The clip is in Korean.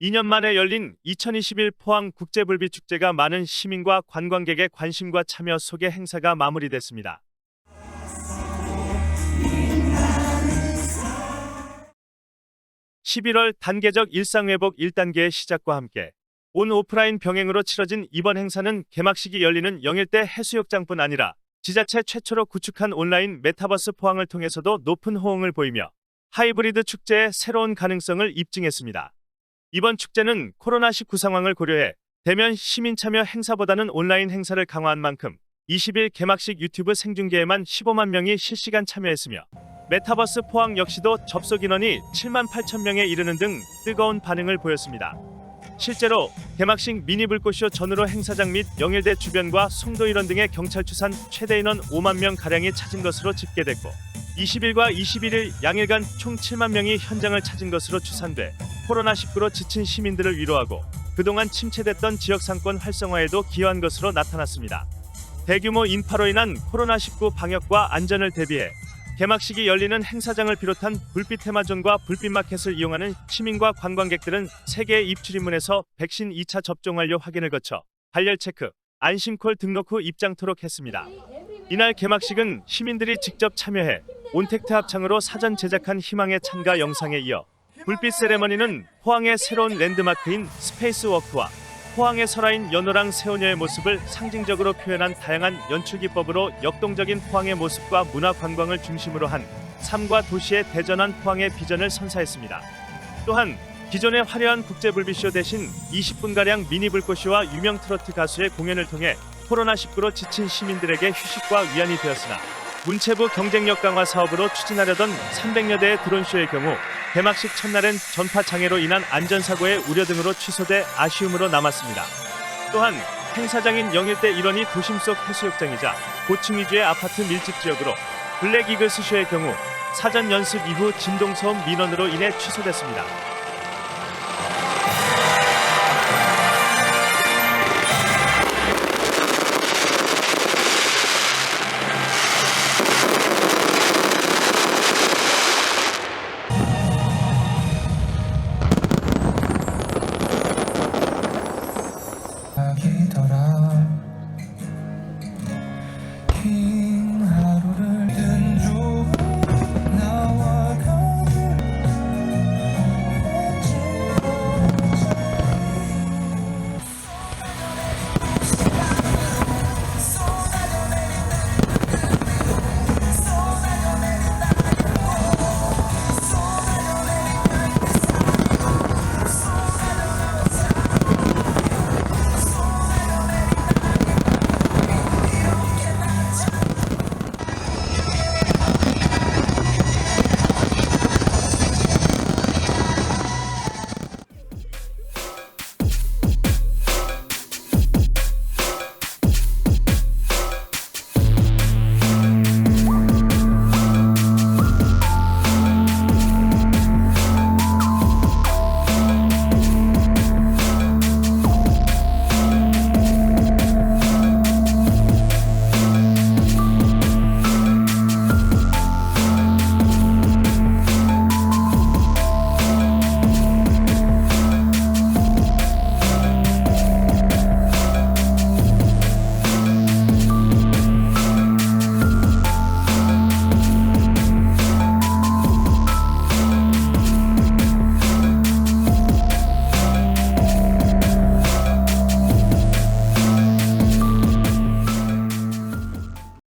2년 만에 열린 2021 포항 국제불비축제가 많은 시민과 관광객의 관심과 참여 속에 행사가 마무리됐습니다. (11월) 단계적 일상회복 1단계의 시작과 함께 온 오프라인 병행으로 치러진 이번 행사는 개막식이 열리는 영일대 해수욕장뿐 아니라 지자체 최초로 구축한 온라인 메타버스 포항을 통해서도 높은 호응을 보이며 하이브리드 축제의 새로운 가능성을 입증했습니다. 이번 축제는 코로나19 상황을 고려해 대면 시민 참여 행사보다는 온라인 행사를 강화한 만큼 20일 개막식 유튜브 생중계에만 15만 명이 실시간 참여했으며 메타버스 포항 역시도 접속 인원이 7만 8천 명에 이르는 등 뜨거운 반응을 보였습니다. 실제로 개막식 미니 불꽃쇼 전후로 행사장 및 영일대 주변과 송도 일원 등의 경찰 추산 최대 인원 5만 명 가량이 찾은 것으로 집계됐고 20일과 21일 양일간 총 7만 명이 현장을 찾은 것으로 추산돼 코로나19로 지친 시민들을 위로하고 그동안 침체됐던 지역 상권 활성화에도 기여한 것으로 나타났습니다. 대규모 인파로 인한 코로나19 방역과 안전을 대비해 개막식이 열리는 행사장을 비롯한 불빛 테마존과 불빛 마켓을 이용하는 시민과 관광객들은 세계 입출 입문에서 백신 2차 접종 완료 확인을 거쳐 발열 체크, 안심콜 등록 후 입장토록 했습니다. 이날 개막식은 시민들이 직접 참여해 온택트 합창으로 사전 제작한 희망의 찬가 영상에 이어 불빛 세레머니는 포항의 새로운 랜드마크인 스페이스워크와 포항의 설화인 연호랑 새우녀의 모습을 상징적으로 표현한 다양한 연출 기법으로 역동적인 포항의 모습과 문화 관광을 중심으로 한 삶과 도시의 대전한 포항의 비전을 선사했습니다. 또한 기존의 화려한 국제불비쇼 대신 20분가량 미니 불꽃쇼와 유명 트로트 가수의 공연을 통해 코로나19로 지친 시민들에게 휴식과 위안이 되었으나 문체부 경쟁력 강화 사업으로 추진하려던 300여 대의 드론쇼의 경우 개막식 첫날엔 전파 장애로 인한 안전사고의 우려 등으로 취소돼 아쉬움으로 남았습니다. 또한 행사장인 영일대 일원이 도심 속 해수욕장이자 고층 위주의 아파트 밀집 지역으로 블랙 이글스 쇼의 경우 사전 연습 이후 진동소음 민원으로 인해 취소됐습니다.